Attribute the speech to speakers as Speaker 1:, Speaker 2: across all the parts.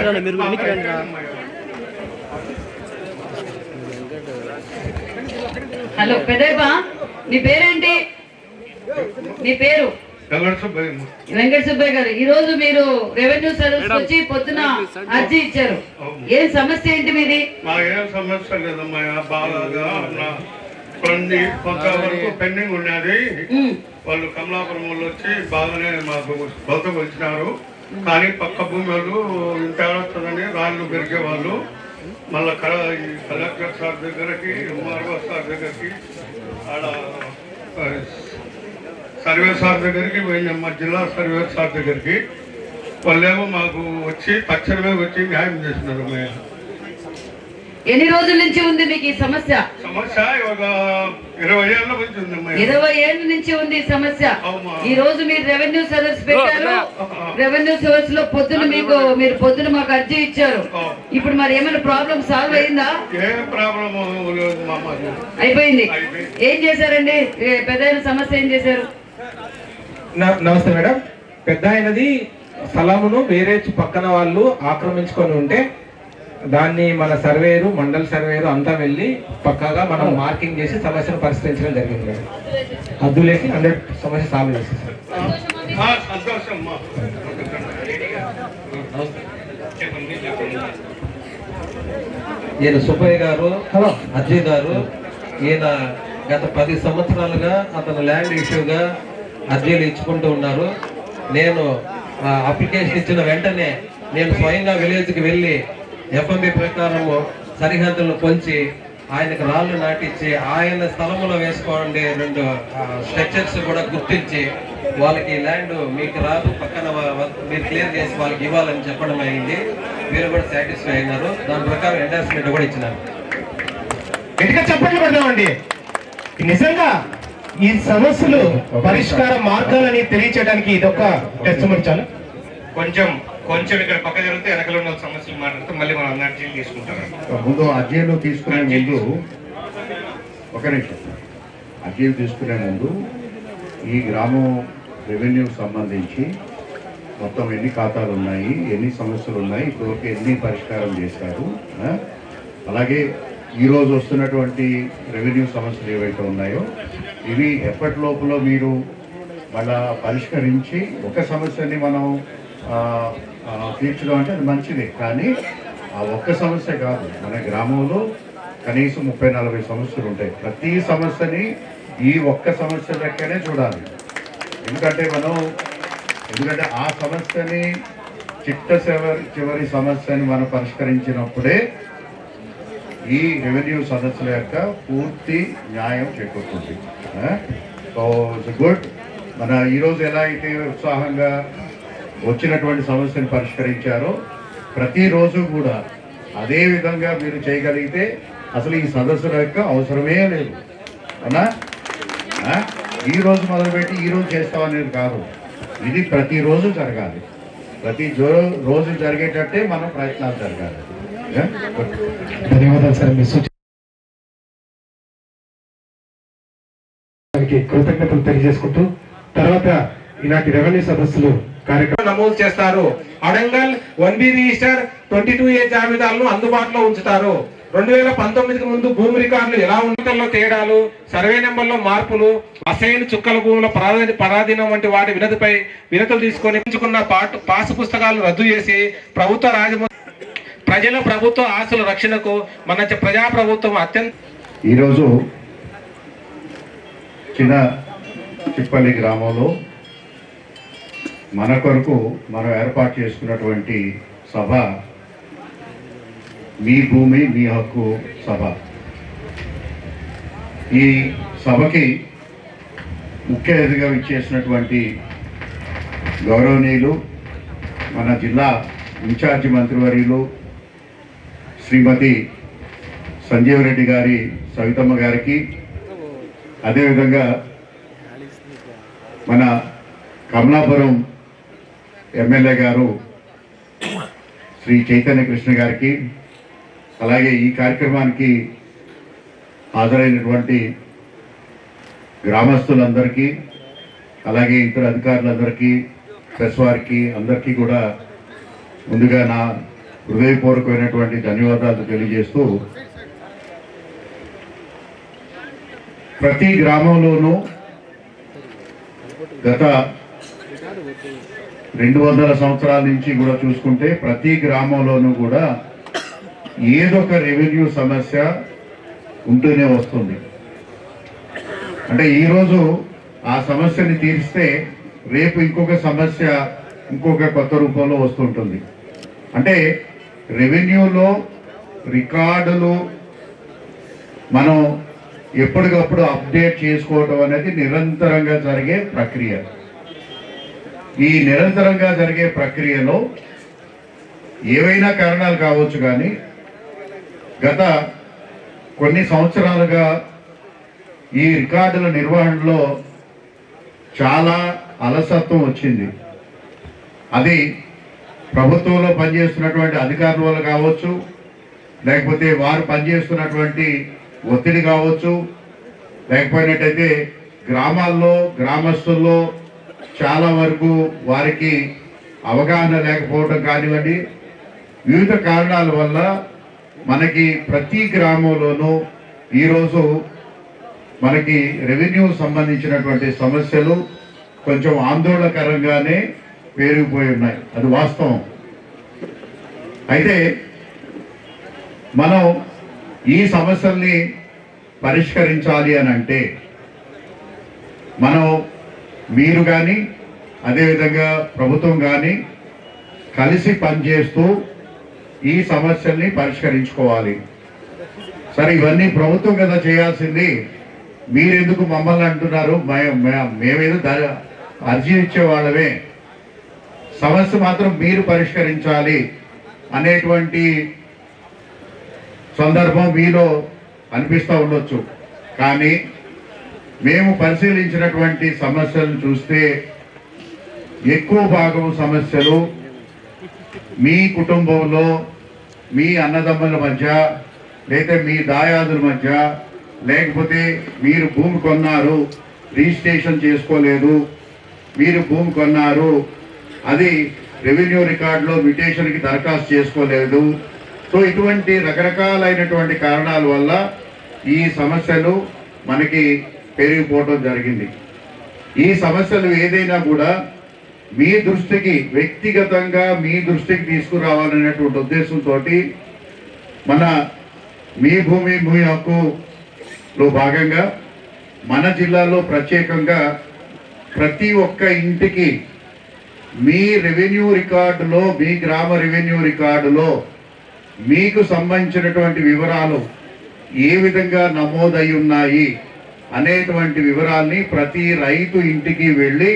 Speaker 1: మీరు వెనక్కి రండి.
Speaker 2: హలో పెద్దయ్యప్ప నీ పేరేంటి? నీ పేరు. వెంకట సుబ్బయ్య గారు ఈ రోజు మీరు రెవెన్యూ సర్వీస్ వచ్చి పొద్దున అర్జీ ఇచ్చారు. ఏం సమస్య ఏంటి మీది?
Speaker 3: మాకేం సమస్య లేదమ్మా బాగా నా కొన్ని కొంతవరకు పెండింగ్ ఉన్నది. వాళ్ళు కమలాపురం వాళ్ళు వచ్చి బాగానే మాకు కొలతకు వచ్చినారు. కానీ పక్క భూమి వాళ్ళు ఇంత వస్తుందని రాళ్ళు పెరిగే వాళ్ళు మళ్ళీ కల ఈ కలెక్టర్ సార్ దగ్గరకి ఎంఆర్ఓ సార్ దగ్గరికి ఆడ సర్వే సార్ దగ్గరికి మా జిల్లా సర్వే సార్ దగ్గరికి. వాళ్ళేమో మాకు వచ్చి తక్షణమే వచ్చి న్యాయం చేసినారు మేము
Speaker 2: ఎన్ని రోజుల నుంచి ఉంది మీకు ఈ సమస్య?
Speaker 3: ఇరవై ఏళ్ళ నుంచి
Speaker 2: ఉంది ఈ సమస్య. ఈ రోజు మీరు రెవెన్యూ సదస్సు పెట్టారు. రెవెన్యూ సదస్సు లో పొద్దున మీకు మీరు. పొద్దున మాకు అర్జీ ఇచ్చారు. ఇప్పుడు మరి ఏమైనా ప్రాబ్లం సాల్వ్ అయిందా? అయిపోయింది. ఏం చేశారండి? పెద్ద సమస్య ఏం చేశారు?
Speaker 4: నమస్తే మేడం. పెద్ద అయినది స్థలమును వేరే పక్కన వాళ్ళు ఆక్రమించుకొని ఉంటే దాన్ని మన సర్వేరు మండల్ సర్వేరు అంతా వెళ్ళి పక్కగా మనం మార్కింగ్ చేసి సమస్యను పరిష్కరించడం జరిగింది అద్దులేసి హండ్రెడ్ సమస్య సాల్వ్ చేసేసాం
Speaker 3: ఆ, సంతోషం అమ్మా
Speaker 5: ఈయన సుబ్బయ్య గారు అజయ్ గారు ఈయన గత పది సంవత్సరాలుగా అతను ల్యాండ్ ఇష్యూగా అర్జీలు ఇచ్చుకుంటూ ఉన్నారు. నేను అప్లికేషన్ ఇచ్చిన వెంటనే నేను స్వయంగా విలేజ్కి వెళ్ళి ఎఫ్ఎంబి ప్రకారము సరిహద్దులను పొంచి ఆయనకు రాళ్ళు నాటించి ఆయన స్థలంలో వేసుకోండి రెండు స్ట్రక్చర్స్ కూడా గుర్తించి వాళ్ళకి ల్యాండ్ మీకు రాదు పక్కన మీరు క్లియర్ చేసి వాళ్ళకి ఇవ్వాలని చెప్పడం అయింది. మీరు కూడా సాటిస్ఫై అయినారు. దాని ప్రకారం ఎండార్స్మెంట్ కూడా ఇచ్చినారు.
Speaker 4: గట్టిగా చెప్పట్లు పెడదామండి నిజంగా ఈ సమస్యలు పరిష్కార మార్గాలని తెలియచేయడానికి ఇదొక టెస్ట్ చాలు.
Speaker 6: కొంచెం కొంచెం ఇక్కడ పక్క జరిగితే వెనకలో ఉన్న సమస్యలు మాట్లాడితే మళ్ళీ మనం అర్జీలు తీసుకుంటాం
Speaker 7: ముందు అర్జీలు తీసుకునే ముందు ఒక నిమిషం. అర్జీలు తీసుకునే ముందు ఈ గ్రామం రెవెన్యూకి సంబంధించి మొత్తం ఎన్ని ఖాతాలు ఉన్నాయి ఎన్ని సమస్యలు ఉన్నాయి ఇప్పటివరకు ఎన్ని పరిష్కారం చేశారు అలాగే ఈరోజు వస్తున్నటువంటి రెవెన్యూ సమస్యలు ఏవైతే ఉన్నాయో ఇవి ఎప్పటి లోపల మీరు మళ్ళా పరిష్కరించి ఒక సమస్యని మనం తీర్చడం అంటే అది మంచిది. కానీ ఆ ఒక్క సమస్య కాదు. మన గ్రామంలో కనీసం ముప్పై నలభై సమస్యలు ఉంటాయి. ప్రతి సమస్యని ఈ ఒక్క సమస్య లెక్కనే చూడాలి. ఎందుకంటే మనం ఎందుకంటే ఆ సమస్యని చిట్ట చివరి చివరి సమస్యని మనం పరిష్కరించినప్పుడే ఈ రెవెన్యూ సదస్సుల యొక్క పూర్తి న్యాయం చేకూరుతుంది. సో ఇట్స్ గుడ్ మన ఈరోజు ఎలా అయితే ఉత్సాహంగా వచ్చినటువంటి సమస్యను పరిష్కరించారో ప్రతిరోజు కూడా అదే విధంగా మీరు చేయగలిగితే అసలు ఈ సదస్సుల యొక్క అవసరమే లేదు. అవునా? ఈ రోజు మొదలుపెట్టి ఈ రోజు చేస్తామనేది కాదు. ఇది ప్రతిరోజు జరగాలి. ప్రతి రోజు జరిగేటట్టే మన ప్రయత్నాలు జరగాలి.
Speaker 4: ధన్యవాదాలు సార్. మీ సూచనకి కృతజ్ఞతలు తెలియజేసుకుంటూ తర్వాత ఇలాంటి రెవెన్యూ సదస్సులు కార్యక్రమం నమోదు చేస్తారు. Adangal one B register twenty two A జాబితాలను అందుబాటులో ఉంచుతారు. రెండు వేల పంతొమ్మిదికి ముందు భూమి రికార్డులు ఎలా ఉండటంలో తేడాలు సర్వే నెంబర్లో మార్పులు అసైన్ చుక్కల భూముల పరాధీ పరాధీనం వంటి వాటి వినతిపై వినతులు తీసుకొని ఉంచుకున్న పాటు పాసు పుస్తకాలను రద్దు చేసి ప్రభుత్వ రాజము ప్రజల ప్రభుత్వ ఆస్తుల రక్షణకు మన ప్రజా ప్రభుత్వం అత్యంత
Speaker 7: ఈరోజు చిన్న చిప్పల్లి గ్రామంలో మన కొరకు మనం ఏర్పాటు చేసుకున్నటువంటి సభ మీ భూమి మీ హక్కు సభ. ఈ సభకి ముఖ్య అతిథిగా ఇచ్చేసినటువంటి గౌరవనీయులు మన జిల్లా ఇన్ఛార్జి మంత్రివర్యులు శ్రీమతి సంజీవ్ రెడ్డి గారి సవితమ్మ గారికి అదేవిధంగా మన కమలాపురం ఎమ్మెల్యే గారు శ్రీ చైతన్య కృష్ణ గారికి అలాగే ఈ కార్యక్రమానికి హాజరైనటువంటి గ్రామస్తులందరికీ అలాగే ఇతర అధికారులందరికీ ప్రెస్ వారికి అందరికీ కూడా ముందుగా నా హృదయపూర్వకమైనటువంటి ధన్యవాదాలు తెలియజేస్తూ ప్రతి గ్రామంలోనూ గత రెండు వందల సంవత్సరాల నుంచి కూడా చూసుకుంటే ప్రతి గ్రామంలోనూ కూడా ఏదో ఒక రెవెన్యూ సమస్య ఉంటూనే వస్తుంది. అంటే ఈరోజు ఆ సమస్యని తీరిస్తే రేపు ఇంకొక సమస్య ఇంకొక కొత్త రూపంలో వస్తుంటుంది. అంటే రెవెన్యూలో రికార్డులు మనం ఎప్పటికప్పుడు అప్డేట్ చేసుకోవటం అనేది నిరంతరంగా జరిగే ప్రక్రియ ఈ నిరంతరంగా జరిగే ప్రక్రియలో ఏవైనా కారణాలు కావచ్చు కానీ గత కొన్ని సంవత్సరాలుగా ఈ రికార్డుల నిర్వహణలో చాలా అలసత్వం వచ్చింది. అది ప్రభుత్వంలో పనిచేస్తున్నటువంటి అధికారుల వల్ల కావచ్చు లేకపోతే వారు పనిచేస్తున్నటువంటి ఒత్తిడి కావచ్చు లేకపోయినట్టయితే గ్రామాల్లో గ్రామస్తుల్లో చాలా వరకు వారికి అవగాహన లేకపోవడం కానివ్వండి వివిధ కారణాల వల్ల మనకి ప్రతి గ్రామంలోనూ ఈరోజు మనకి రెవెన్యూ సంబంధించినటువంటి సమస్యలు కొంచెం ఆందోళనకరంగానే పెరిగిపోయి ఉన్నాయి. అది వాస్తవం. అయితే మనం ఈ సమస్యల్ని పరిష్కరించాలి అని అంటే మనం మీరు కానీ అదేవిధంగా ప్రభుత్వం కానీ కలిసి పనిచేస్తూ ఈ సమస్యల్ని పరిష్కరించుకోవాలి. సరే ఇవన్నీ ప్రభుత్వం కదా చేయాల్సింది. మీరెందుకు మమ్మల్ని అంటున్నారు? మే- మేమేదో ద- అర్జీ ఇచ్చే వాళ్ళమే. సమస్య మాత్రం మీరు పరిష్కరించాలి అనేటువంటి సందర్భం మీలో అనిపిస్తూ ఉండొచ్చు. కానీ మేము పరిశీలించినటువంటి సమస్యలను చూస్తే ఎక్కువ భాగం సమస్యలు మీ కుటుంబంలో మీ అన్నదమ్ముల మధ్య లేదా మీ దాయాదుల మధ్య లేకపోతే మీరు భూమి కొన్నారు రిజిస్ట్రేషన్ చేసుకోలేదు మీరు భూమి కొన్నారు అది రెవెన్యూ రికార్డులో మ్యుటేషన్కి దరఖాస్తు చేసుకోలేదు. సో ఇటువంటి రకరకాలైనటువంటి కారణాల వల్ల ఈ సమస్యలు మనకి పెరిగిపోవటం జరిగింది. ఈ సమస్యలు ఏదైనా కూడా మీ దృష్టికి వ్యక్తిగతంగా మీ దృష్టికి తీసుకురావాలనేటువంటి ఉద్దేశంతో మన మీ భూమి భూమి హక్కులో భాగంగా మన జిల్లాలో ప్రత్యేకంగా ప్రతి ఒక్క ఇంటికి మీ రెవెన్యూ రికార్డులో మీ గ్రామ రెవెన్యూ రికార్డులో మీకు సంబంధించినటువంటి వివరాలు ఏ విధంగా నమోదై ఉన్నాయి? అనేటువంటి వివరాల్ని ప్రతి రైతు ఇంటికి వెళ్ళి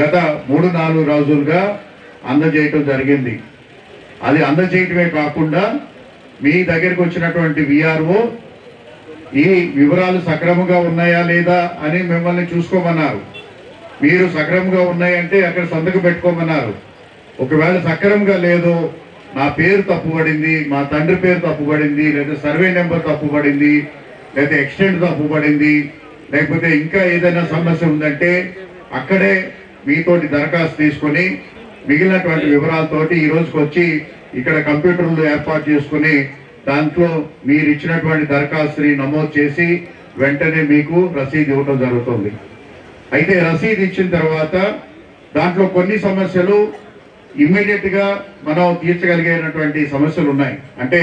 Speaker 7: గత మూడు నాలుగు రోజులుగా అందజేయటం జరిగింది. అది అందజేయటమే కాకుండా మీ దగ్గరికి వచ్చినటువంటి విఆర్ఓ ఈ వివరాలు సక్రమంగా ఉన్నాయా లేదా అని మిమ్మల్ని చూసుకోమన్నారు. మీరు సక్రమంగా ఉన్నాయంటే అక్కడ సంతకం పెట్టుకోమన్నారు. ఒకవేళ సక్రమంగా లేదు నా పేరు తప్పుపడింది మా తండ్రి పేరు తప్పుపడింది లేదా సర్వే నెంబర్ తప్పుపడింది లేదా తప్పు పడింది లేకపోతే ఇంకా ఏదైనా సమస్య ఉందంటే అక్కడే మీతోటి దరఖాస్తు తీసుకొని మిగిలినటువంటి వివరాలతోటి ఈ రోజుకి వచ్చి ఇక్కడ కంప్యూటర్లు ఏర్పాటు చేసుకుని దాంట్లో మీరు ఇచ్చినటువంటి దరఖాస్తుని నమోదు చేసి వెంటనే మీకు రసీదు ఇవ్వటం జరుగుతుంది. అయితే రసీదు ఇచ్చిన తర్వాత దాంట్లో కొన్ని సమస్యలు ఇమ్మీడియట్గా మనం తీర్చగలిగేటటువంటి సమస్యలు ఉన్నాయి. అంటే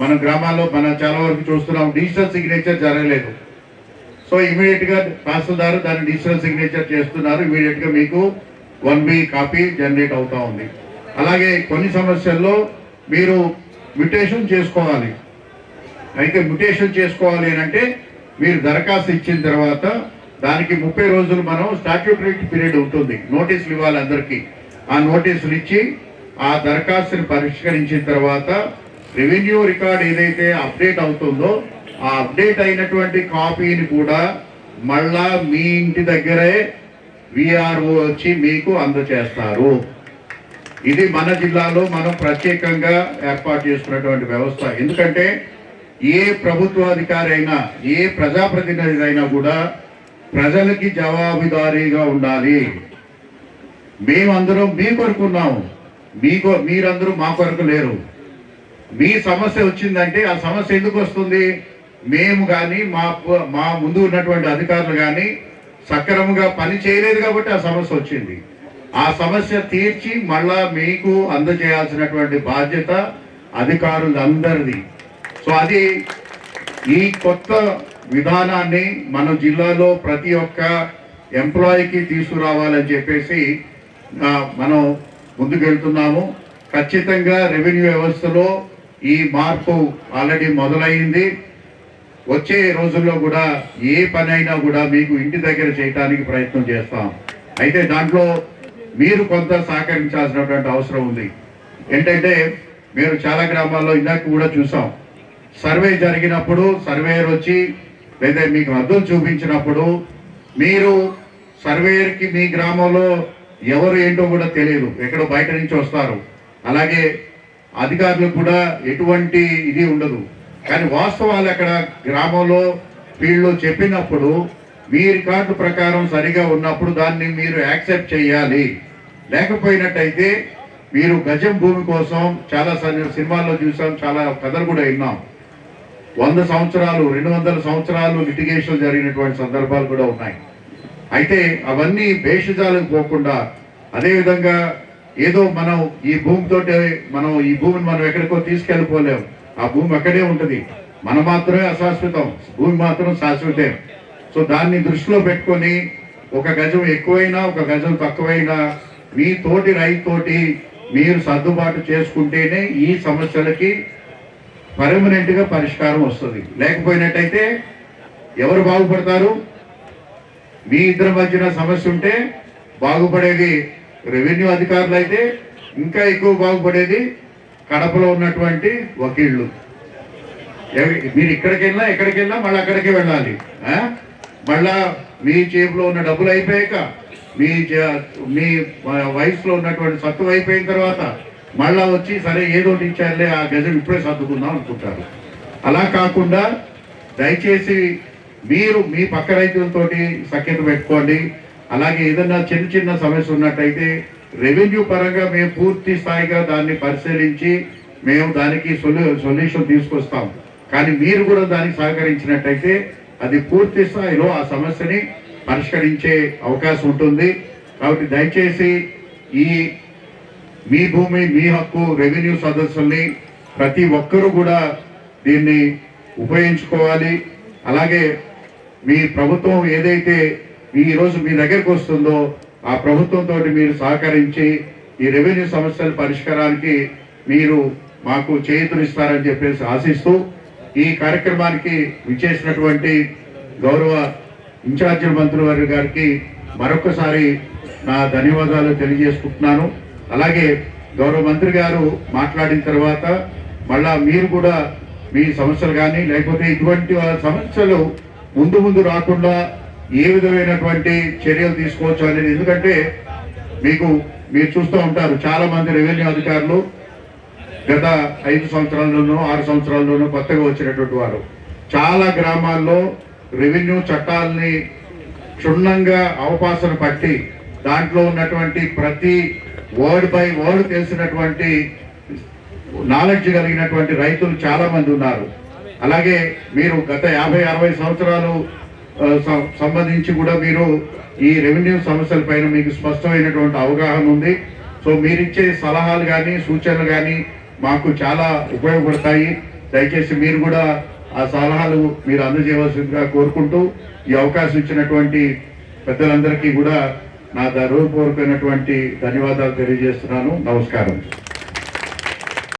Speaker 7: మన గ్రామాల్లో మనం చాలా వరకు చూస్తున్నాం డిజిటల్ సిగ్నేచర్ జరగలేదు. సో ఇమీడియట్గా దాన్ని డిజిటల్ సిగ్నేచర్ చేస్తున్నారు. ఇమీడియట్గా మీకు వన్ బి కాపీ జనరేట్ అవుతా ఉంది. అలాగే కొన్ని సమస్యల్లో మీరు మ్యుటేషన్ చేసుకోవాలి. అయితే మ్యుటేషన్ చేసుకోవాలి అని అంటే మీరు దరఖాస్తు ఇచ్చిన తర్వాత దానికి ముప్పై రోజులు మనం స్టాట్యూటరీ పీరియడ్ ఉంటుంది. నోటీసులు ఇవ్వాలి అందరికీ. ఆ నోటీసులు ఇచ్చి ఆ దరఖాస్తుని పరిష్కరించిన తర్వాత రెవెన్యూ రికార్డ్ ఏదైతే అప్డేట్ అవుతుందో ఆ అప్డేట్ అయినటువంటి కాపీని కూడా మళ్ళా మీ ఇంటి దగ్గరే విఆర్ఓ వచ్చి మీకు అందజేస్తారు ఇది మన జిల్లాలో మనం ప్రత్యేకంగా ఏర్పాటు చేసుకున్నటువంటి వ్యవస్థ. ఎందుకంటే ఏ ప్రభుత్వాధికారి అయినా ఏ ప్రజాప్రతినిధి అయినా కూడా ప్రజలకి జవాబుదారీగా ఉండాలి. మేమందరం మీ కొరకున్నాము మీకు మీరందరూ మా కొరకు లేరు. మీ సమస్య వచ్చిందంటే ఆ సమస్య ఎందుకు వస్తుంది? మేము కానీ మా మా ముందు ఉన్నటువంటి అధికారులు కానీ సక్రమంగా పని చేయలేదు కాబట్టి ఆ సమస్య వచ్చింది. ఆ సమస్య తీర్చి మళ్ళా మీకు అందజేయాల్సినటువంటి బాధ్యత అధికారులందరిది. సో అది ఈ కొత్త విధానాన్ని మన జిల్లాలో ప్రతి ఒక్క ఎంప్లాయీకి తీసుకురావాలని చెప్పేసి మనం ముందుకెళ్తున్నాము. ఖచ్చితంగా రెవెన్యూ వ్యవస్థలో ఈ మార్పు ఆల్రెడీ మొదలైంది వచ్చే రోజుల్లో కూడా ఏ పనైనా కూడా మీకు ఇంటి దగ్గర చేయటానికి ప్రయత్నం చేస్తాం. అయితే దాంట్లో మీరు కొంత సహకరించాల్సినటువంటి అవసరం ఉంది. ఏంటంటే మీరు చాలా గ్రామాల్లో ఇందాక కూడా చూసాం. సర్వే జరిగినప్పుడు సర్వేయర్ వచ్చి లేదా మీకు అర్థం చూపించినప్పుడు మీరు సర్వేయర్కి మీ గ్రామంలో ఎవరు ఏంటో కూడా తెలియదు. ఎక్కడో బయట నుంచి వస్తారు. అలాగే అధికారులకు కూడా ఎటువంటి ఇది ఉండదు. కానీ వాస్తవాలు అక్కడ గ్రామంలో వీళ్ళు చెప్పినప్పుడు మీ రికార్డు ప్రకారం సరిగా ఉన్నప్పుడు దాన్ని మీరు యాక్సెప్ట్ చేయాలి. లేకపోయినట్టయితే మీరు గజం భూమి కోసం చాలా సినిమాల్లో చూసాం చాలా కథలు కూడా విన్నాం. వంద సంవత్సరాలు రెండు వందల సంవత్సరాలు లిటిగేషన్ జరిగినటువంటి సందర్భాలు కూడా ఉన్నాయి. అయితే అవన్నీ భేషజాలకు పోకుండా అదేవిధంగా ఏదో మనం ఈ భూమితో మనం ఈ భూమిని మనం ఎక్కడికో తీసుకెళ్ళిపోలేం. ఆ భూమి అక్కడే ఉంటుంది. మనం మాత్రమే అశాశ్వతం. భూమి మాత్రం శాశ్వతే. సో దాన్ని దృష్టిలో పెట్టుకొని ఒక గజం ఎక్కువైనా ఒక గజం తక్కువైనా మీ తోటి రైతు మీరు సర్దుబాటు చేసుకుంటేనే ఈ సమస్యలకి పర్మనెంట్గా పరిష్కారం వస్తుంది. లేకపోయినట్టయితే ఎవరు బాగుపడతారు? మీ ఇద్దరి మధ్యన సమస్య ఉంటే బాగుపడేది రెవెన్యూ అధికారులు అయితే ఇంకా ఎక్కువ బాగుపడేది కడపలో ఉన్నటువంటి వకీళ్ళు. మీరు ఇక్కడికి వెళ్ళినా ఎక్కడికి వెళ్ళినా మళ్ళీ అక్కడికి వెళ్ళాలి. మళ్ళా మీ చేతిలో ఉన్న డబ్బులు అయిపోయాక మీ మీ వయసులో ఉన్నటువంటి సత్తు అయిపోయిన తర్వాత మళ్ళా వచ్చి సరే ఏదో ఒకటి ఇచ్చారులే ఆ గజం ఇప్పుడే సర్దుకుందాం అనుకుంటారు. అలా కాకుండా దయచేసి మీరు మీ పక్క రైతులతోటి సఖ్యత పెట్టుకోండి. అలాగే ఏదన్నా చిన్న చిన్న సమస్య ఉన్నట్టయితే రెవెన్యూ పరంగా మేము పూర్తి స్థాయిగా దాన్ని పరిశీలించి మేము దానికి సొల్యూ సొల్యూషన్ తీసుకొస్తాం. కానీ మీరు కూడా దానికి సహకరించినట్టయితే అది పూర్తి స్థాయిలో ఆ సమస్యని పరిష్కరించే అవకాశం ఉంటుంది. కాబట్టి దయచేసి ఈ మీ భూమి మీ హక్కు రెవెన్యూ సదస్సుల్ని ప్రతి ఒక్కరూ కూడా దీన్ని ఉపయోగించుకోవాలి. అలాగే మీ ప్రభుత్వం ఏదైతే ఈ రోజు మీ దగ్గరకు వస్తుందో ఆ ప్రభుత్వంతో మీరు సహకరించి ఈ రెవెన్యూ సమస్యల పరిష్కారానికి మీరు మాకు చేతులు చెప్పేసి ఆశిస్తూ ఈ కార్యక్రమానికి విచ్చేసినటువంటి గౌరవ ఇన్ఛార్జి మంత్రివర్గ గారికి మరొకసారి నా ధన్యవాదాలు తెలియజేసుకుంటున్నాను. అలాగే గౌరవ మంత్రి గారు మాట్లాడిన తర్వాత మళ్ళా మీరు కూడా మీ సమస్యలు కానీ లేకపోతే ఇటువంటి సమస్యలు ముందు ముందు రాకుండా ఏ విధమైనటువంటి చర్యలు తీసుకోవచ్చు అనేది. ఎందుకంటే మీకు మీరు చూస్తూ ఉంటారు చాలా మంది రెవెన్యూ అధికారులు గత ఐదు సంవత్సరాల్లోనూ ఆరు సంవత్సరాల్లోనూ కొత్తగా వచ్చినటువంటి వారు. చాలా గ్రామాల్లో రెవెన్యూ చట్టాలని క్షుణ్ణంగా అవపాసన పట్టి దాంట్లో ఉన్నటువంటి ప్రతి వర్డ్ బై వర్డ్ తెలిసినటువంటి నాలెడ్జ్ కలిగినటువంటి రైతులు చాలామంది ఉన్నారు. అలాగే మీరు గత యాభై అరవై సంవత్సరాలు సంబంధించి కూడా మీరు ఈ రెవెన్యూ సమస్యల పైన మీకు స్పష్టమైనటువంటి అవగాహన ఉంది. సో మీరిచ్చే సలహాలు కానీ సూచనలు కానీ మాకు చాలా ఉపయోగపడతాయి. దయచేసి మీరు కూడా ఆ సలహాలు మీరు అందజేయవలసిందిగా కోరుకుంటూ ఈ అవకాశం ఇచ్చినటువంటి పెద్దలందరికీ కూడా నా హృదయపూర్వకమైనటువంటి ధన్యవాదాలు తెలియజేస్తున్నాను. నమస్కారం.